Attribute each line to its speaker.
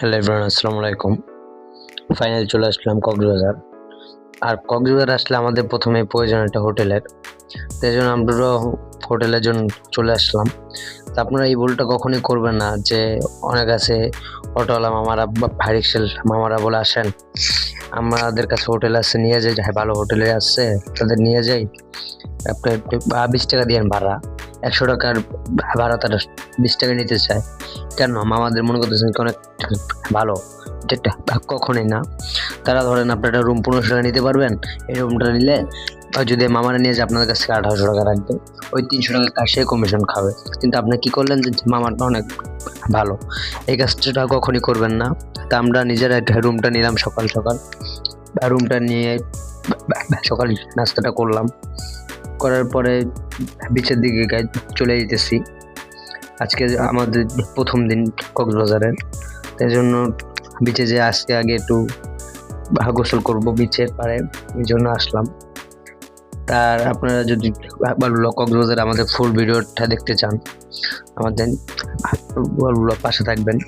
Speaker 1: Hello everyone, আসসালামু আলাইকুম। Final চলে আসলাম কক্সবাজার। আর কক্সবাজার আসলে আমাদের প্রথমে প্রয়োজন একটা হোটেলের। তাই জন্য আমরা হোটেলের জন্য চলে আসলাম। তা আপনারা এই ভুলটা কখনই করবেন না যে অনেক আছে অটোওয়ালা মামারা ভারিক্সেল মামারা বলে আসেন, আমাদের কাছে হোটেল আছে, নিয়ে যাই। ভালো হোটেলে আসছে তাদের নিয়ে যাই। আপনার বিশ টাকা দিয়েন ভাড়া। একশো টাকার ভাড়া তারা বিশ টাকা নিতে চায়। কেন? মামাদের মনে করতেছেন অনেক ভালো। কখনোই না। তারা ধরেন আপনার রুম পনেরোশো টাকা নিতে পারবেন। এই রুমটা নিলে যদি মামারা নিয়ে যায়, আপনাদের কাছ আঠারোশো টাকা রাখবে। ওই তিনশো টাকা কাশে কমিশন খাবে। কিন্তু আপনি কি করলেন যে মামারটা অনেক ভালো। এই কাজটা কখনই করবেন না। তা আমরা নিজেরা একটা রুমটা নিলাম সকাল সকাল। রুমটা নিয়ে সকাল নাস্তাটা করলাম। করার পরে বিচের দিকে চলে যেতেছি। আজকে আমাদের প্রথম দিন কক্সবাজারের। তাই জন্য বিচে যে আজকে আগে একটু গোসল করব বিচের পাড়ে, এই জন্য আসলাম। তার আপনারা যদি কক্সবাজার আমাদের ফুল ভিডিওটা দেখতে চান, আমাদের পাশে থাকবেন।